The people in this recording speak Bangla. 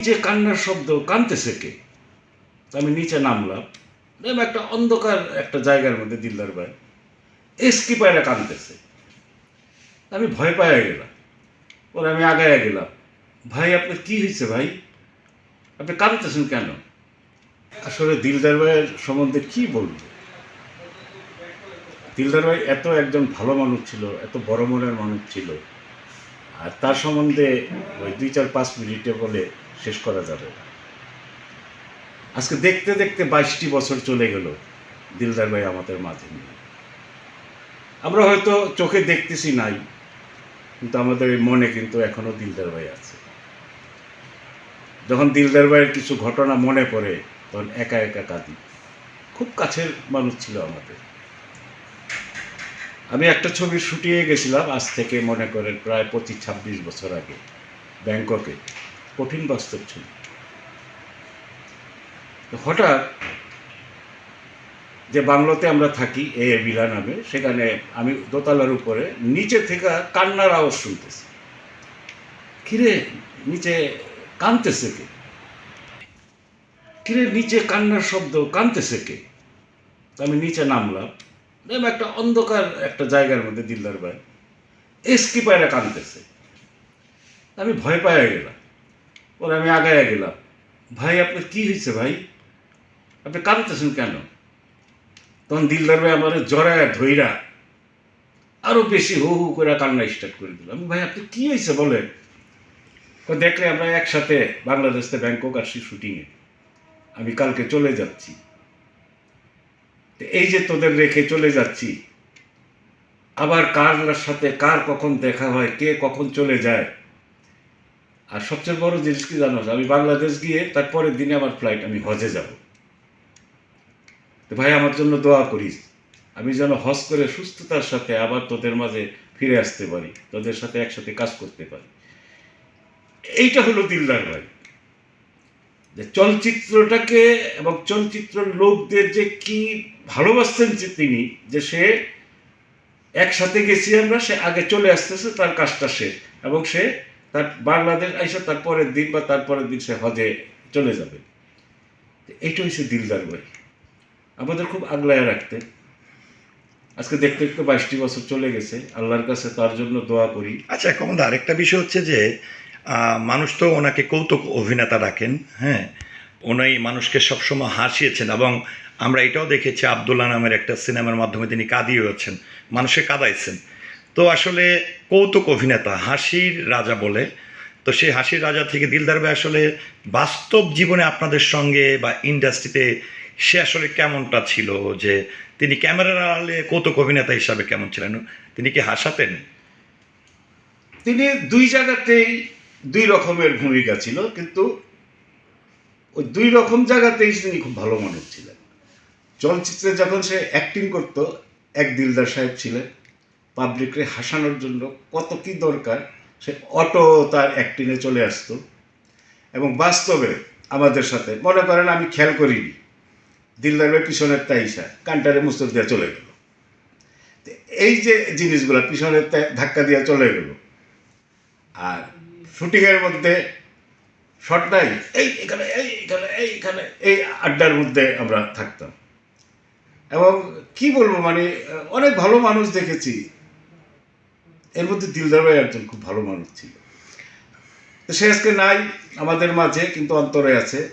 যে কান্নার শব্দ কানতেছে কে? আমি নিচে নামলাম। একটা অন্ধকার একটা জায়গার মধ্যে দিল্লার ভাই। এসকি পায়রা কানতেছে। আমি ভয় পাইয়া গেলাম। ওর আমি আগায়া গেলাম। ভাই, আপনার কি হয়েছে ভাই? আপনি কাঁদতেছেন কেন? আসলে দিলদার ভাইয়ের সম্বন্ধে কি বলব? দিলদার ভাই এত একজন ভালো মানুষ ছিল, এত বড় মনের মানুষ ছিল। আর তার সম্বন্ধে ওই দুই চার পাঁচ মিনিটে বলে শেষ করা যাবে। না। আজকে দেখতে দেখতে বাইশটি বছর চলে গেল দিলদার ভাই আমাদের মাঝে নিয়ে। আমরা হয়তো চোখে দেখতেছি নাই, কিন্তু আমাদের মনে কিন্তু এখনও দিলদার ভাই আছে। যখন দিলদার ভাইয়ের কিছু ঘটনা মনে পড়ে, তখন একা একা কাঁদি। খুব কাছের মানুষ ছিল আমাদের। আমি একটা ছবি শুটিয়ে গেছিলাম আজ থেকে মনে করেন প্রায় পঁচিশ ছাব্বিশ বছর আগে ব্যাংককে। কঠিন বাস্তব তো হঠাৎ যে বাংলোতে আমরা থাকি, এ বিলা নামে, সেখানে আমি দোতলার উপরে নিচে থেকে কান্নার আওয়াজ শুনতেছি। কিরে, নিচে কানতেছে কে? কিরে, নিচে কান্নার শব্দ কানতেছে কে? আমি নিচে নামলাম। একটা অন্ধকার একটা জায়গার মধ্যে দিল্লার ভাই এসকি পায়রা কানতেছে আমি ভয় পাইয়া গেলাম। ওর আমি আগায়া গেলাম। ভাই, আপনার কি হয়েছে ভাই? আপনি কাঁদতেছেন কেন? তখন দিলদার ভাই আমার জড়ায় ধৈরা আরও বেশি হু হু করে কান্না স্টার্ট করে দিল। আমি, ভাই আপনি কি হয়েছে বলেন? তো দেখলে আমরা একসাথে বাংলাদেশে ব্যাংকক আসছি শুটিংয়ে আমি কালকে চলে যাচ্ছি। তো এই যে তোদের রেখে চলে যাচ্ছি, আবার কার সাথে কার কখন দেখা হয়, কে কখন চলে যায় আর সবচেয়ে বড় জিনিস কি জানো? আমি বাংলাদেশ গিয়ে তারপরের দিনে আমার ফ্লাইট আমি হজে যাব। তো ভাই, আমার জন্য দোয়া করিস। আমি যেন হজ করে সুস্থতার সাথে আবার তোদের মাঝে ফিরে আসতে পারি, তোদের সাথে একসাথে কাজ করতে পারি। এইটা হলো দিলদার ভাই। যে চলচ্চিত্রটাকে এবং চলচ্চিত্র লোকদের যে কি ভালোবাসতেন যে তিনি, যে সে একসাথে গেছি আমরা, সে আগে চলে আসতেছে, তার কাজটা শেষ। এবং সে তার বাংলাদেশ এসে তার পরের দিন বা তার পরের দিন সে হজে চলে যাবে। তো এইটা হচ্ছে দিলদার ভাই আমাদের খুব আগলায় রাখতে। আজকে দেখতে দেখতে বাইশটি বছর চলে গেছে। আল্লাহর কাছে তার জন্য দোয়া করি। আচ্ছা কমলদা আরেকটা বিষয় হচ্ছে যে মানুষ তো ওনাকে কৌতুক অভিনেতা ডাকেন হ্যাঁ? ওনাই মানুষকে সবসময় হাসিয়েছেন এবং আমরা এটাও দেখেছি আবদুল্লাহ নামের একটা সিনেমার মাধ্যমে তিনি কাঁদিয়েছেন মানুষে কাঁদাইছেন। তো আসলে কৌতুক অভিনেতা হাসির রাজা বলে। তো সেই হাসির রাজা থেকে দিলদার ভাই আসলে বাস্তব জীবনে আপনাদের সঙ্গে বা ইন্ডাস্ট্রিতে সে আসলে কেমনটা ছিল? যে তিনি ক্যামেরার আড়ালে কৌতুক অভিনেতা হিসাবে কেমন ছিলেন? তিনি কি হাসাতেন? তিনি দুই জায়গাতেই দুই রকমের ভূমিকা ছিল, কিন্তু ওই দুই রকম জায়গাতেই তিনি খুব ভালো মানুষ ছিলেন। চলচ্চিত্রে যখন সে অ্যাক্টিং করত, এক দিলদার সাহেব ছিলেন। পাবলিকরে হাসানোর জন্য কত কি দরকার, সে অটো তার অ্যাক্টিংয়ে চলে আসতো। এবং বাস্তবে আমাদের সাথে, মনে করেন আমি খেয়াল করিনি দিলদারের পিছনের তাইসা কান্টারে মুস্তর দিয়ে চলে গেল। এই যে জিনিসগুলো পিছনের ধাক্কা দিয়ে চলে গেল। আর শুটিংয়ের মধ্যে শট নাই, এই এখানে এই এখানে এই এখানে, এই আড্ডার মধ্যে আমরা থাকতাম। এবং কি বলব মানে অনেক ভালো মানুষ দেখেছি এর মধ্যে দিলদার ভাই একজন খুব ভালো মানুষ ছিল। তো সে আজকে নাই, আমাদের মাঝে, কিন্তু অন্তরে আছে।